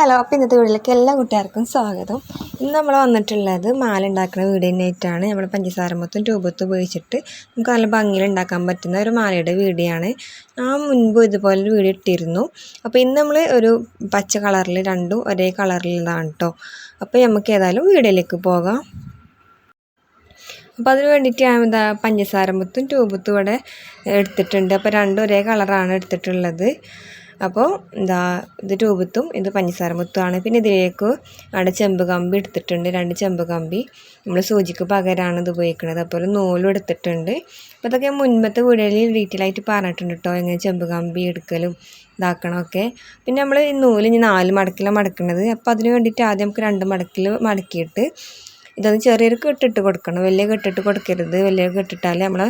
Hello അപ്പോൾ ഇന്നത്തെ വീട്ടിലേക്ക് എല്ലാ കുട്ടികാർക്കും സ്വാഗതം. ഇന്ന് നമ്മൾ വന്നിട്ടുള്ളത് മാല ഉണ്ടാക്കുന്ന വീഡിയോനായിട്ടാണ് നമ്മൾ പഞ്ചസാര മൊത്തം രൂപത്ത് ഉപയോഗിച്ചിട്ട് നമുക്ക് നല്ല ഭംഗിയിൽ ഉണ്ടാക്കാൻ പറ്റുന്ന ഒരു മാലയുടെ വീടിയാണ്. ആ മുൻപ് ഇതുപോലെ ഒരു വീഡിയോ ഇട്ടിരുന്നു. അപ്പോൾ ഇന്ന് നമ്മൾ ഒരു പച്ച കളറിൽ രണ്ടും ഒരേ കളറിലുള്ളതാണ് കേട്ടോ അപ്പോൾ നമുക്ക് ഏതായാലും വീടിലേക്ക് പോകാം. അപ്പോൾ അതിന് വേണ്ടിയിട്ട് ഞാൻ എന്താ പഞ്ചസാര മുത്തും ട്യൂബത്തും ഇവിടെ എടുത്തിട്ടുണ്ട്. അപ്പോൾ രണ്ടും ഒരേ കളറാണ് എടുത്തിട്ടുള്ളത്. അപ്പോൾ എന്താ ഇത് ട്യൂബത്തും ഇത് പഞ്ചസാര മുത്തുമാണ് പിന്നെ ഇതിലേക്ക് അവിടെ ചെമ്പ് കമ്പി എടുത്തിട്ടുണ്ട്. രണ്ട് ചെമ്പ് കമ്പി. നമ്മൾ സൂചിക്ക് പകരമാണ് ഇത് ഉപയോഗിക്കുന്നത്. അതുപോലെ നൂലും എടുത്തിട്ടുണ്ട്. അപ്പോൾ അതൊക്കെ മുൻപത്തെ വീടുകളിൽ ഡീറ്റെയിൽ ആയിട്ട് പറഞ്ഞിട്ടുണ്ട് കേട്ടോ. എങ്ങനെ ചെമ്പ് കമ്പി എടുക്കലും ഇതാക്കണമൊക്കെ. പിന്നെ നമ്മൾ ഈ നൂൽ ഇനി നാല് മടക്കിലാണ് മടക്കുന്നത് അപ്പോൾ അതിന് വേണ്ടിയിട്ട് ആദ്യം നമുക്ക് രണ്ട് മടക്കിൽ മടക്കിയിട്ട് ഇതൊന്ന് ചെറിയൊരു കെട്ടിട്ട് കൊടുക്കണം. വലിയ കെട്ടിട്ട് കൊടുക്കരുത്. വലിയ കെട്ടിട്ടാൽ നമ്മൾ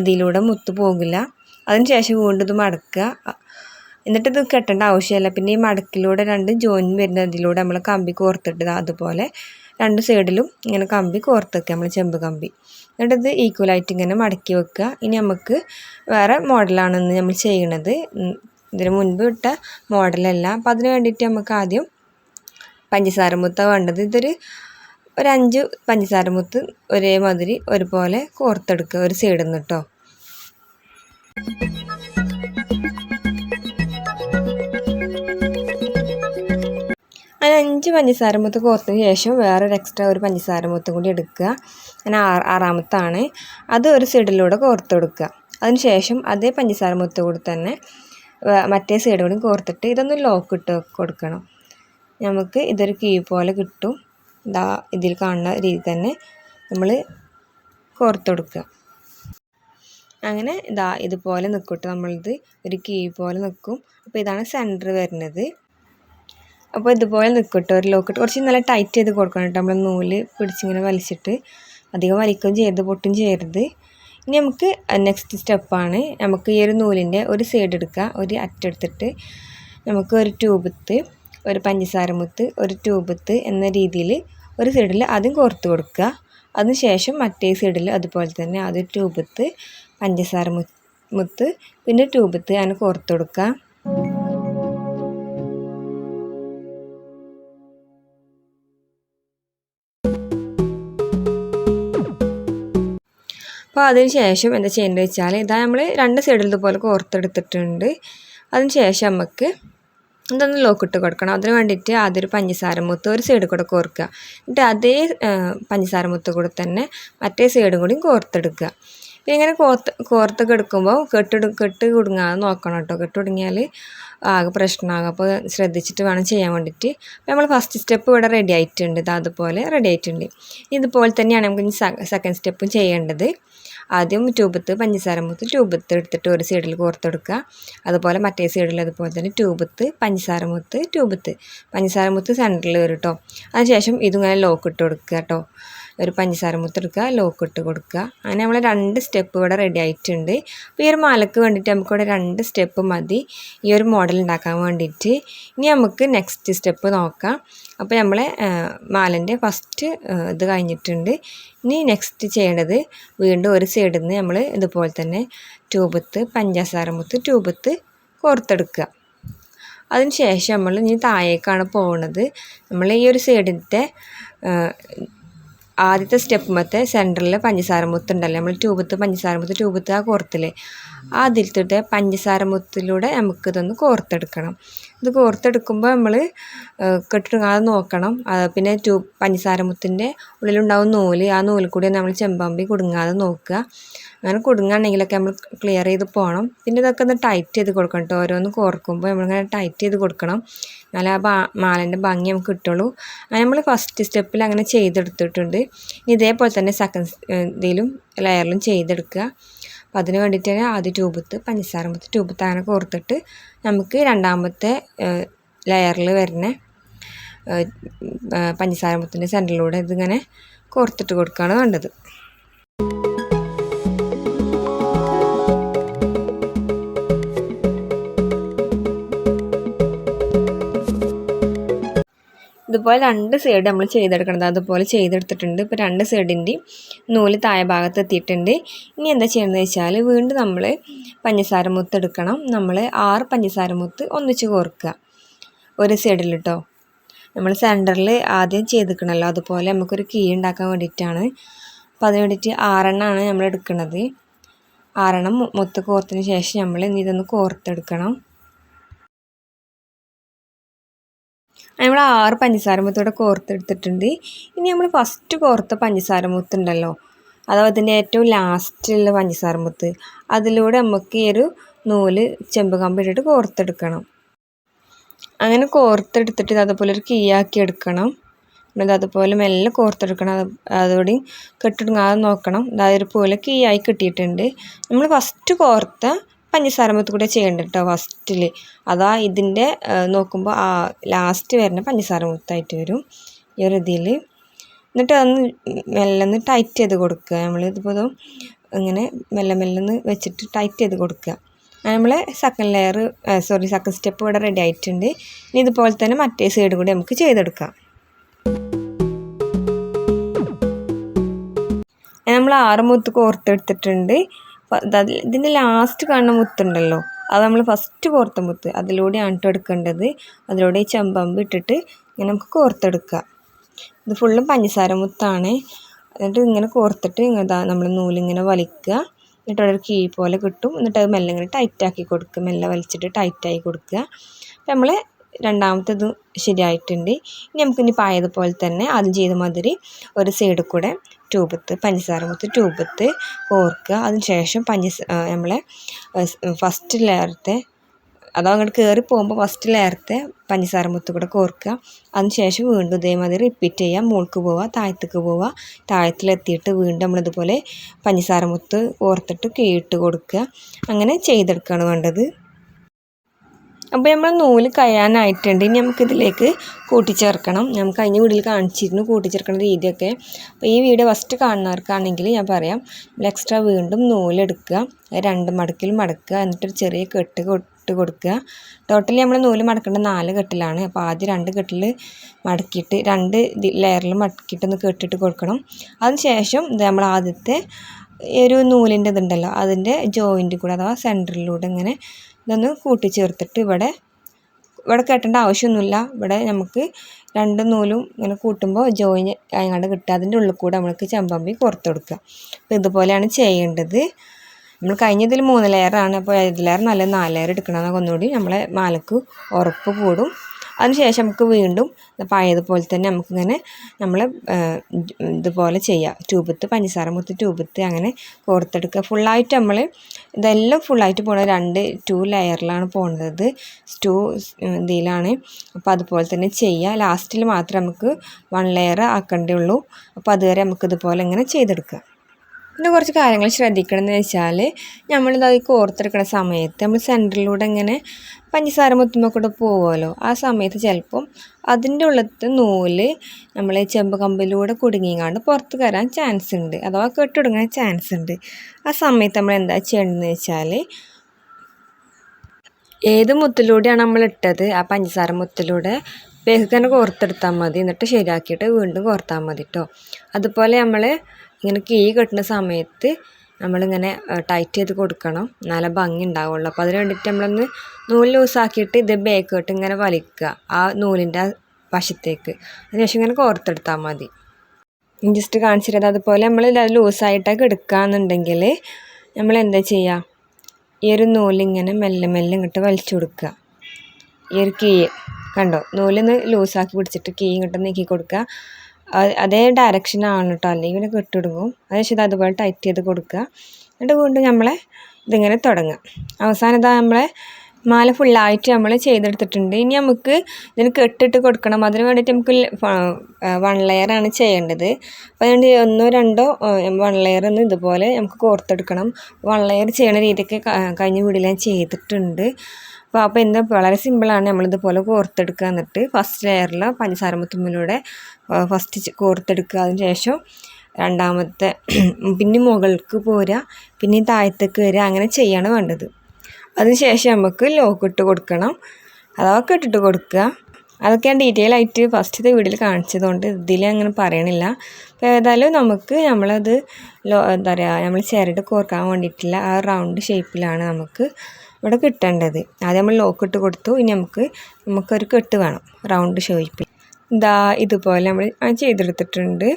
ഇതിലൂടെ മുത്ത് പോകില്ല. അതിന് ശേഷം വീണ്ടും ഇത് മടക്കുക. എന്നിട്ട് ഇത് കെട്ടേണ്ട ആവശ്യമില്ല. പിന്നെ ഈ മടക്കിലൂടെ രണ്ട് ജോയിൻ വരുന്നതിലൂടെ നമ്മൾ കമ്പി കോർത്തിട്ട് അതുപോലെ രണ്ട് സൈഡിലും ഇങ്ങനെ കമ്പി കോർത്ത് വെക്കുക നമ്മൾ ചെമ്പ് കമ്പി. എന്നിട്ട് ഇത് ഈക്വലായിട്ട് ഇങ്ങനെ മടക്കി വെക്കുക. ഇനി നമുക്ക് വേറെ മോഡലാണെന്ന് നമ്മൾ ചെയ്യണത്. ഇതിന് മുൻപ് ഇട്ട മോഡലല്ല. അപ്പം അതിന് വേണ്ടിയിട്ട് നമുക്ക് ആദ്യം പഞ്ചസാര മുത്ത വേണ്ടത് ഇതൊരു ഒരു അഞ്ച് പഞ്ചസാര മുത്ത് ഒരേമാതിരി ഒരുപോലെ കോർത്തെടുക്കുക ഒരു സൈഡിൽ നിന്ന് കേട്ടോ അഞ്ച് പഞ്ചസാര മുത്ത് കോർത്തതിന് ശേഷം വേറൊരു എക്സ്ട്രാ ഒരു പഞ്ചസാര മുത്തും കൂടി എടുക്കുക. അങ്ങനെ ആറാമത്താണ്. അത് ഒരു സൈഡിലൂടെ കോർത്ത് കൊടുക്കുക. അതിന് ശേഷം അതേ പഞ്ചസാര മുത്ത് കൂടി തന്നെ മറ്റേ സൈഡ് കൂടി കോർത്തിട്ട് ഇതൊന്ന് ലോക്ക് ഇട്ട് കൊടുക്കണം. നമുക്ക് ഇതൊരു കീ പോലെ കിട്ടും. ഇതാ ഇതിൽ കാണുന്ന രീതി തന്നെ നമ്മൾ കോർത്ത് കൊടുക്കുക. അങ്ങനെ ഇതാ ഇതുപോലെ നിൽക്കട്ടെ നമ്മളിത് ഒരു കീ പോലെ നിൽക്കും അപ്പോൾ ഇതാണ് സെന്റർ വരുന്നത്. അപ്പോൾ ഇതുപോലെ നിൽക്കട്ടെ ഒരു ലോക്കിട്ട് കുറച്ച് നല്ല ടൈറ്റ് ചെയ്ത് കൊടുക്കണം കേട്ടോ നമ്മൾ നൂൽ പിടിച്ചിങ്ങനെ വലിച്ചിട്ട്. അധികം വലിക്കുകയും ചെയ്യരുത് പൊട്ടും ചെയ്യരുത്. ഇനി നമുക്ക് നെക്സ്റ്റ് സ്റ്റെപ്പാണ് നമുക്ക് ഈ ഒരു നൂലിന്റെ ഒരു സൈഡ് എടുക്കുക ഒരു അറ്റെടുത്തിട്ട് നമുക്ക് ഒരു ട്യൂബത്ത് ഒരു പഞ്ചസാര മുത്ത് ഒരു ട്യൂബത്ത് എന്ന രീതിയിൽ ഒരു സൈഡിൽ ആദ്യം കോർത്ത് കൊടുക്കുക. അതിനുശേഷം മറ്റേ സൈഡിൽ അതുപോലെ തന്നെ അത് ട്യൂബത്ത് പഞ്ചസാര മുത്ത് പിന്നെ ട്യൂബത്ത് അങ്ങനെ കോർത്ത് കൊടുക്കുക. അതിന് ശേഷം എന്താ ചെയ്യേണ്ടത് വെച്ചാൽ ഇതാ നമ്മൾ രണ്ട് സൈഡിൽ ഇതുപോലെ കോർത്തെടുത്തിട്ടുണ്ട് ശേഷം നമുക്ക് ഇതൊന്ന് ലോക്കിട്ട് കൊടുക്കണം. അതിന് വേണ്ടിയിട്ട് ആദ്യം പഞ്ചസാര മുത്ത് ഒരു സൈഡ് കൂടെ കോർക്കുക. എന്നിട്ട് അതേ പഞ്ചസാര മുത്ത് കൂടെ തന്നെ മറ്റേ സൈഡും കൂടി കോർത്തെടുക്കുക. പിന്നെ ഇങ്ങനെ കോർത്ത് കോർത്തൊക്കെ എടുക്കുമ്പോൾ കെട്ടിട കെട്ട് കുടുങ്ങാതെ നോക്കണം കേട്ടോ. കെട്ട് കുടുങ്ങിയാൽ ആകെ പ്രശ്നമാകും. അപ്പോൾ ശ്രദ്ധിച്ചിട്ട് വേണം ചെയ്യാൻ വേണ്ടിയിട്ട്. അപ്പോൾ നമ്മൾ ഫസ്റ്റ് സ്റ്റെപ്പ് ഇവിടെ റെഡി ആയിട്ടുണ്ട്. ഇത് അതുപോലെ റെഡി ആയിട്ടുണ്ട്. ഇതുപോലെ തന്നെയാണ് നമുക്ക് സെക്കൻഡ് സ്റ്റെപ്പും ചെയ്യേണ്ടത്. ആദ്യം ട്യൂബത്ത് പഞ്ചസാര മുത്ത് ട്യൂബത്ത് എടുത്തിട്ട് ഒരു സൈഡിൽ കോർത്തെടുക്കുക. അതുപോലെ മറ്റേ സൈഡിൽ അതുപോലെ തന്നെ ട്യൂബത്ത് പഞ്ചസാര മുത്ത് ട്യൂബത്ത് പഞ്ചസാര മുത്ത് സെന്ററിൽ വരും കേട്ടോ അതിനുശേഷം ഇതിങ്ങനെ ലോക്ക് ഇട്ട് കൊടുക്കുക കേട്ടോ ഒരു പഞ്ചസാര മുത്തെടുക്കുക ലോക്ക് ഇട്ട് കൊടുക്കുക. അങ്ങനെ നമ്മൾ രണ്ട് സ്റ്റെപ്പ് ഇവിടെ റെഡി ആയിട്ടുണ്ട്. അപ്പോൾ ഈ ഒരു മാലക്ക് വേണ്ടിയിട്ട് നമുക്കിവിടെ രണ്ട് സ്റ്റെപ്പ് മതി. ഈ ഒരു മോഡൽ ഉണ്ടാക്കാൻ വേണ്ടിയിട്ട്. ഇനി നമുക്ക് നെക്സ്റ്റ് സ്റ്റെപ്പ് നോക്കാം. അപ്പോൾ നമ്മളെ മാലന്റെ ഫസ്റ്റ് ഇത് കഴിഞ്ഞിട്ടുണ്ട്. ഇനി നെക്സ്റ്റ് ചെയ്യേണ്ടത് വീണ്ടും ഒരു സൈഡിൽ നിന്ന് നമ്മൾ ഇതുപോലെ തന്നെ ട്യൂബത്ത് പഞ്ചസാര മുത്ത് ട്യൂബത്ത് കോർത്തെടുക്കുക. അതിന് ശേഷം നമ്മൾ ഇനി താഴേക്കാണ് പോകുന്നത് നമ്മൾ ഈ ഒരു സൈഡിന്റെ ആദ്യത്തെ സ്റ്റെപ്പ് മത്തെ സെന്ററിൽ പഞ്ചസാര മുത്തുണ്ടല്ലോ നമ്മൾ ട്യൂബത്ത് പഞ്ചസാര മുത്ത് ട്യൂബത്ത് ആ കോർത്തില്ലേ? അതിലത്തെ പഞ്ചസാര മുത്തിലൂടെ നമുക്കിതൊന്ന് കോർത്തെടുക്കണം. ഇത് കോർത്തെടുക്കുമ്പോൾ നമ്മൾ കെട്ടിടുങ്ങാതെ നോക്കണം. പിന്നെ ട്യൂബ് പഞ്ചസാര മുത്തിന്റെ ഉള്ളിലുണ്ടാവും നൂൽ ആ നൂലിൽ കൂടി നമ്മൾ ചെമ്പമ്പി കുടുങ്ങാതെ നോക്കുക. അങ്ങനെ കുടുങ്ങുകയാണെങ്കിലൊക്കെ നമ്മൾ ക്ലിയർ ചെയ്ത് പോകണം പിന്നെ ഇതൊക്കെ ഒന്ന് ടൈറ്റ് ചെയ്ത് കൊടുക്കണം കേട്ടോ ഓരോന്ന് കോർക്കുമ്പോൾ നമ്മളിങ്ങനെ ടൈറ്റ് ചെയ്ത് കൊടുക്കണം. എന്നാലേ ആ മാലേന്റെ ഭംഗി നമുക്ക് കിട്ടുള്ളൂ. അങ്ങനെ നമ്മൾ ഫസ്റ്റ് സ്റ്റെപ്പിൽ അങ്ങനെ ചെയ്തെടുത്തിട്ടുണ്ട്. ഇതേപോലെ തന്നെ സെക്കൻഡ് ഇതിലും ലെയറിലും ചെയ്തെടുക്കുക. അപ്പോൾ അതിന് വേണ്ടിയിട്ട് തന്നെ ആദ്യം ട്യൂബത്ത് പഞ്ചസാര മുത്ത് ട്യൂബത്ത് അങ്ങനെ കോർത്തിട്ട് നമുക്ക് രണ്ടാമത്തെ ലെയറിൽ വരുന്ന പഞ്ചസാര മുത്തിന്റെ സെന്ററിലൂടെ ഇതിങ്ങനെ കോർത്തിട്ട് കൊടുക്കുകയാണ് വേണ്ടത്. ഇതുപോലെ രണ്ട് സൈഡ് നമ്മൾ ചെയ്തെടുക്കേണ്ടത് അതുപോലെ ചെയ്തെടുത്തിട്ടുണ്ട്. ഇപ്പോൾ രണ്ട് സൈഡിന്റെയും നൂൽ താഴെ ഭാഗത്ത് എത്തിയിട്ടുണ്ട്. ഇനി എന്താ ചെയ്യണമെന്ന് വെച്ചാൽ വീണ്ടും നമ്മൾ പഞ്ചസാര മുത്ത് എടുക്കണം. നമ്മൾ ആറ് പഞ്ചസാര മുത്ത് ഒന്നിച്ച് കോർക്കുക. ഒരു സൈഡിൽ കേട്ടോ നമ്മൾ സെന്ററിൽ ആദ്യം ചെയ്തിക്കണമല്ലോ അതുപോലെ നമുക്കൊരു കീ ഉണ്ടാക്കാൻ വേണ്ടിയിട്ടാണ്. അപ്പോൾ അതിന് വേണ്ടിയിട്ട് ആറെണ്ണമാണ് നമ്മൾ എടുക്കുന്നത് ആറെണ്ണം മുത്ത് കോർത്തതിന് ശേഷം നമ്മൾ ഇനി ഇതൊന്ന് കോർത്തെടുക്കണം. നമ്മൾ ആറ് പഞ്ചസാര മുത്തോടെ കോർത്തെടുത്തിട്ടുണ്ട്. ഇനി നമ്മൾ ഫസ്റ്റ് കോർത്ത പഞ്ചസാര മുത്തുണ്ടല്ലോ അതോ അതിന്റെ ഏറ്റവും ലാസ്റ്റിലുള്ള പഞ്ചസാര മുത്ത് അതിലൂടെ നമുക്ക് ഈ ഒരു നൂൽ ചെമ്പ് കമ്പിട്ടിട്ട് കോർത്തെടുക്കണം. അങ്ങനെ കോർത്തെടുത്തിട്ട് ഇത് അതുപോലെ ഒരു കീയാക്കി എടുക്കണം. എന്നിട്ട് അതുപോലെ മെല്ലെ കോർത്തെടുക്കണം. അത് അതോടെ കെട്ടിടുങ്ങാതെ നോക്കണം. അതായത് പോലെ കീയായി കിട്ടിയിട്ടുണ്ട്. നമ്മൾ ഫസ്റ്റ് കോർത്ത പഞ്ചസാര മുത്ത് കൂടെ ചെയ്യേണ്ട കേട്ടോ ഫസ്റ്റിൽ അതാ ഇതിന്റെ നോക്കുമ്പോൾ ആ ലാസ്റ്റ് വരുന്ന പഞ്ചസാര മുത്തായിട്ട് വരും ഈ ഒരു ഇതിൽ എന്നിട്ട് അതൊന്ന് മെല്ലെ ഒന്ന് ടൈറ്റ് ചെയ്ത് കൊടുക്കുക. നമ്മൾ ഇതിപ്പോൾ ഇങ്ങനെ മെല്ലെ മെല്ലെ ഒന്ന് വെച്ചിട്ട് ടൈറ്റ് ചെയ്ത് കൊടുക്കുക. നമ്മൾ second layer sorry second step ഇവിടെ റെഡി ആയിട്ടുണ്ട്. ഇനി ഇതുപോലെ തന്നെ മറ്റേ സൈഡ് കൂടി നമുക്ക് ചെയ്തെടുക്കാം. നമ്മൾ ആറ് മുത്ത് കോർത്തെടുത്തിട്ടുണ്ട്. ഇതിന്റെ ലാസ്റ്റ് കാണുന്ന മുത്തുണ്ടല്ലോ. അത് നമ്മൾ ഫസ്റ്റ് കോർത്ത മുത്ത്. അതിലൂടെയാണ് കേട്ടോ എടുക്കേണ്ടത്. അതിലൂടെ ഈ ചെമ്പമ്പ് ഇട്ടിട്ട് ഇങ്ങനെ നമുക്ക് കോർത്തെടുക്കുക ഇത് ഫുള്ളും പഞ്ചസാര മുത്താണ്. എന്നിട്ട് ഇങ്ങനെ കോർത്തിട്ട് ഇങ്ങനെ നമ്മൾ നൂലിങ്ങനെ വലിക്കുക. എന്നിട്ട് ഒരു കീ പോലെ കിട്ടും. എന്നിട്ട് അത് മെല്ലെ ഇങ്ങനെ ടൈറ്റാക്കി കൊടുക്കുക. മെല്ലെ വലിച്ചിട്ട് ടൈറ്റായി കൊടുക്കുക. അപ്പം നമ്മൾ രണ്ടാമത്തേത് ശരിയായിട്ടുണ്ട്. ഇനി നമുക്കിനി പായതുപോലെ തന്നെ ആദ്യം ചെയ്ത മാതിരി ഒരു സൈഡിൽ കൂടെ ട്യൂബത്ത് പഞ്ചസാര മുത്ത് ട്യൂബത്ത് കോർക്കുക. അതിന് ശേഷം പഞ്ചസ നമ്മളെ ഫസ്റ്റ് ലെയറത്തെ അതോ അങ്ങോട്ട് കയറി പോകുമ്പോൾ ഫസ്റ്റ് ലെയറത്തെ പഞ്ചസാര മുത്ത് കൂടെ കോർക്കുക. അതിന് ശേഷം വീണ്ടും ഇതേമാതിരി റിപ്പീറ്റ് ചെയ്യുക. മുകൾക്ക് പോവുക താഴത്തേക്ക് പോവുക. താഴത്തിലെത്തിയിട്ട് വീണ്ടും നമ്മളിതുപോലെ പഞ്ചസാര മുത്ത് കോർത്തിട്ട് കീട്ട് കൊടുക്കുക. അങ്ങനെ ചെയ്തെടുക്കുകയാണ് വേണ്ടത്. അപ്പോൾ നമ്മൾ നൂൽ കയ്യാനായിട്ടുണ്ട് ഇനി നമുക്കിതിലേക്ക് കൂട്ടിച്ചേർക്കണം. ഞാൻ കഴിഞ്ഞ വീഡിയോയിൽ കാണിച്ചിരുന്നു കൂട്ടിച്ചേർക്കുന്ന രീതിയൊക്കെ. അപ്പോൾ ഈ വീഡിയോ ഫസ്റ്റ് കാണുന്നവർക്കാണെങ്കിൽ ഞാൻ പറയാം നമ്മൾ എക്സ്ട്രാ വീണ്ടും നൂലെടുക്കുക രണ്ട് മടക്കിൽ മടക്കുക എന്നിട്ടൊരു ചെറിയ കെട്ട് കൊട്ട് കൊടുക്കുക. ടോട്ടലി നമ്മൾ നൂൽ മടക്കേണ്ട നാല് കെട്ടിലാണ്. അപ്പോൾ ആദ്യം രണ്ട് കെട്ടിൽ മടക്കിയിട്ട് രണ്ട് ലെയറിൽ മടക്കിയിട്ട് ഒന്ന് കെട്ടിട്ട് കൊടുക്കണം. അതിന് ശേഷം ഇത് നമ്മൾ ആദ്യത്തെ ഒരു നൂലിന്റെ ഇതുണ്ടല്ലോ അതിന്റെ ജോയിന്റ് കൂടെ അഥവാ സെന്ററിലൂടെ ഇങ്ങനെ ഇതൊന്ന് കൂട്ടിച്ചേർത്തിട്ട് ഇവിടെ ഇവിടെ കെട്ടേണ്ട ആവശ്യമൊന്നുമില്ല. ഇവിടെ നമുക്ക് രണ്ട് നൂലും ഇങ്ങനെ കൂട്ടുമ്പോൾ ജോയിൻ അങ്ങാണ്ട് കിട്ടുക. അതിന്റെ ഉള്ളിൽ കൂടെ നമ്മൾക്ക് ചെമ്പമ്പി പുറത്ത് കൊടുക്കുക. അപ്പോൾ ഇതുപോലെയാണ് ചെയ്യേണ്ടത്. നമ്മൾ കഴിഞ്ഞതിൽ മൂന്ന് ലെയറാണ് അപ്പോൾ ഇതിലേറെ നല്ല നാല് ലെയർ എടുക്കണമെന്നൊക്കെ ഒന്നുകൂടി നമ്മളെ മാലക്ക് ഉറപ്പ് കൂടും. അതിനുശേഷം നമുക്ക് വീണ്ടും പഴയതുപോലെ തന്നെ നമുക്കിങ്ങനെ നമ്മൾ ഇതുപോലെ ചെയ്യാം. ട്യൂബത്ത് പഞ്ചസാര മുത്ത് ട്യൂബത്ത് അങ്ങനെ കോർത്തെടുക്കുക. ഫുള്ളായിട്ട് നമ്മൾ ഇതെല്ലാം ഫുള്ളായിട്ട് പോണ രണ്ട് ടു ലെയറിലാണ് പോകുന്നത് ടു ഇതിലാണ്. അപ്പോൾ അതുപോലെ തന്നെ ചെയ്യുക ലാസ്റ്റിൽ മാത്രമേ നമുക്ക് വൺ ലെയർ ആക്കേണ്ടേ ഉള്ളൂ. അപ്പോൾ അതുവരെ നമുക്കിതുപോലെ ഇങ്ങനെ ചെയ്തെടുക്കുക. പിന്നെ കുറച്ച് കാര്യങ്ങൾ ശ്രദ്ധിക്കണം എന്ന് വെച്ചാൽ നമ്മളിത് ഈ കോർത്തെടുക്കുന്ന സമയത്ത് നമ്മൾ സെന്ററിലൂടെ ഇങ്ങനെ പഞ്ചസാര മുത്തുമ്പോൾ കൂടെ പോകുമല്ലോ ആ സമയത്ത് ചിലപ്പം അതിന്റെ ഉള്ളത്തെ നൂൽ നമ്മൾ ചെമ്പ് കമ്പിലൂടെ കുടുങ്ങിങ്ങാണ്ട് പുറത്ത് കയറാൻ ചാൻസ് ഉണ്ട് അഥവാ കെട്ടിടുങ്ങാൻ ചാൻസ് ഉണ്ട് ആ സമയത്ത് നമ്മൾ എന്താ ചെയ്യേണ്ടതെന്ന് വെച്ചാൽ ഏത് മുത്തിലൂടെയാണ് നമ്മൾ ഇട്ടത് ആ പഞ്ചസാര മുത്തിലൂടെ വേഗം കോർത്തെടുത്താൽ മതി. എന്നിട്ട് ശരിയാക്കിയിട്ട് വീണ്ടും കോർത്താൽ മതി കേട്ടോ അതുപോലെ നമ്മൾ ഇങ്ങനെ കീ കെട്ടുന്ന സമയത്ത് നമ്മളിങ്ങനെ ടൈറ്റ് ചെയ്ത് കൊടുക്കണം. നല്ല ഭംഗി ഉണ്ടാവുള്ളൂ. അപ്പോൾ അതിന് വേണ്ടിയിട്ട് നമ്മളൊന്ന് നൂൽ ലൂസാക്കിയിട്ട് ഇത് ബേക്കോട്ട് ഇങ്ങനെ വലിക്കുക. ആ നൂലിന്റെ വശത്തേക്ക്. അതിനുശേഷം ഇങ്ങനെ കോർത്തെടുത്താൽ മതി. ജസ്റ്റ് കാണിച്ചു തരാം. അതുപോലെ നമ്മൾ ലൂസായിട്ടൊക്കെ എടുക്കുകയെന്നുണ്ടെങ്കിൽ നമ്മൾ എന്താ ചെയ്യുക? ഈ ഒരു നൂലിങ്ങനെ മെല്ലെ മെല്ലെ ഇങ്ങോട്ട് വലിച്ചു കൊടുക്കുക. ഈ ഒരു കീ കണ്ടോ? നൂലിന്ന് ലൂസാക്കി പിടിച്ചിട്ട് കീ ഇങ്ങോട്ട് നീക്കി കൊടുക്കുക. അത് ഡയറക്ഷനാണ് കേട്ടോ അല്ലെങ്കിൽ പിന്നെ കെട്ടിടുങ്ങും. അതിനുശേഷം അതുപോലെ ടൈറ്റ് ചെയ്ത് കൊടുക്കുക. എന്നിട്ട് വീണ്ടും നമ്മളെ ഇതിങ്ങനെ തുടങ്ങുക അവസാനം ഇതാ നമ്മളെ മാല ഫുള്ളായിട്ട് നമ്മൾ ചെയ്തെടുത്തിട്ടുണ്ട്. ഇനി നമുക്ക് ഇതിന് കെട്ടിട്ട് കൊടുക്കണം. അതിന് വേണ്ടിയിട്ട് നമുക്ക് വൺ ലെയറാണ് ചെയ്യേണ്ടത്. അപ്പോൾ അതിന് ഒന്നോ രണ്ടോ വൺ ലെയർ ഒന്ന് ഇതുപോലെ നമുക്ക് കോർത്തെടുക്കണം. വൺ ലെയർ ചെയ്യണ രീതിയൊക്കെ ക- കഴിഞ്ഞ വീഡിയോയിൽ ഞാൻ ചെയ്തിട്ടുണ്ട്. അപ്പോൾ അപ്പോൾ എന്താ വളരെ സിമ്പിളാണ് നമ്മളിതുപോലെ കോർത്തെടുക്കുക എന്നിട്ട് ഫസ്റ്റ് ലെയറിൽ പഞ്ചസാര മുത്തുമ്മിലൂടെ ഫസ്റ്റ് കോർത്തെടുക്കുക. അതിന് ശേഷം രണ്ടാമത്തെ പിന്നെ മുകൾക്ക് പോരുക പിന്നെ താഴത്തേക്ക് വരിക അങ്ങനെ ചെയ്യാണ് വേണ്ടത്. അതിന് ശേഷം നമുക്ക് ലോക്ക് ഇട്ട് കൊടുക്കണം. അതൊക്കെ ഇട്ടിട്ട് കൊടുക്കുക. അതൊക്കെ ഞാൻ ഡീറ്റെയിൽ ആയിട്ട് ഫസ്റ്റത്തെ വീഡിയോയിൽ കാണിച്ചതുകൊണ്ട് ഇതിൽ അങ്ങനെ പറയണില്ല. അപ്പോൾ ഏതായാലും നമുക്ക് നമ്മളത് ലോ എന്താ പറയുക നമ്മൾ ചിരട് കോർക്കാൻ വേണ്ടിയിട്ടുള്ള ആ റൗണ്ട് ഷേപ്പിലാണ് നമുക്ക് ഇവിടെ കിട്ടേണ്ടത്. ആദ്യം നമ്മൾ ലോക്ക് ഇട്ട് കൊടുത്തു. ഇനി നമുക്ക് നമുക്കൊരു കെട്ട് വേണം. റൗണ്ട് ഷേപ്പിൽ ഇതാ ഇതുപോലെ നമ്മൾ ചെയ്തെടുത്തിട്ടുണ്ട്.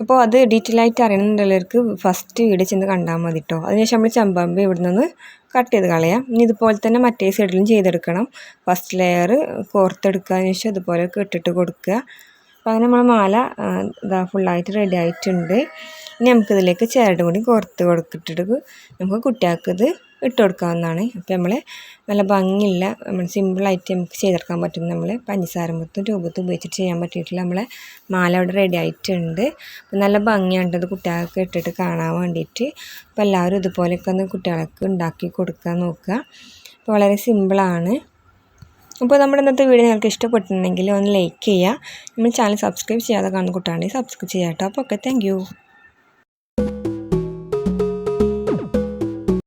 അപ്പോൾ അത് ഡീറ്റെയിൽ ആയിട്ട് അറിയണമെന്നുള്ളവർക്ക് ഫസ്റ്റ് വീഡിയോ ചെന്ന് കണ്ടാൽ മതി കേട്ടോ അതിനുശേഷം നമ്മൾ ചമ്പാമ്പ് ഇവിടെ നിന്ന് കട്ട് ചെയ്ത് കളയാം. ഇനി ഇതുപോലെ തന്നെ മറ്റേ സൈഡിലും ചെയ്തെടുക്കണം. ഫസ്റ്റ് ലെയർ കോർത്തെടുക്കുക. ശേഷം ഇതുപോലെ കെട്ടിട്ട് കൊടുക്കുക. അപ്പോൾ അങ്ങനെ നമ്മൾ മാല ഇതാ ഫുള്ളായിട്ട് റെഡി ആയിട്ടുണ്ട്. ഇനി നമുക്കിതിലേക്ക് ചേരടും കൂടി കോർത്ത് കൊടുത്തിട്ട് നമുക്ക് കുട്ടികൾക്ക് ഇത് ഇട്ട് കൊടുക്കാവുന്നതാണ്. അപ്പോൾ നമ്മൾ നല്ല ഭംഗിയില്ല നമ്മൾ സിമ്പിളായിട്ട് നമുക്ക് ചെയ്തെടുക്കാൻ പറ്റും നമ്മൾ പഞ്ചസാര മുത്തും രൂപത്തും ഉപയോഗിച്ചിട്ട് ചെയ്യാൻ പറ്റിയിട്ടില്ല നമ്മളെ മാല അവിടെ റെഡി ആയിട്ടുണ്ട്. നല്ല ഭംഗിയാണ്ട് ഇത് കുട്ടികൾക്ക് ഇട്ടിട്ട് കാണാൻ വേണ്ടിയിട്ട്. അപ്പോൾ എല്ലാവരും ഇതുപോലെയൊക്കെ ഒന്ന് കുട്ടികൾക്ക് ഉണ്ടാക്കി കൊടുക്കാൻ നോക്കുക. അപ്പോൾ വളരെ സിമ്പിളാണ് അപ്പോൾ നമ്മുടെ ഇന്നത്തെ വീഡിയോ നിങ്ങൾക്ക് ഇഷ്ടപ്പെട്ടിട്ടുണ്ടെങ്കിൽ ഒന്ന് ലൈക്ക് ചെയ്യുക. നമ്മൾ ചാനൽ സബ്സ്ക്രൈബ് ചെയ്യാതെ കാണുന്ന കുട്ടിയാണെങ്കിൽ സബ്സ്ക്രൈബ് ചെയ്യാം കേട്ടോ. അപ്പോൾ ഓക്കെ താങ്ക്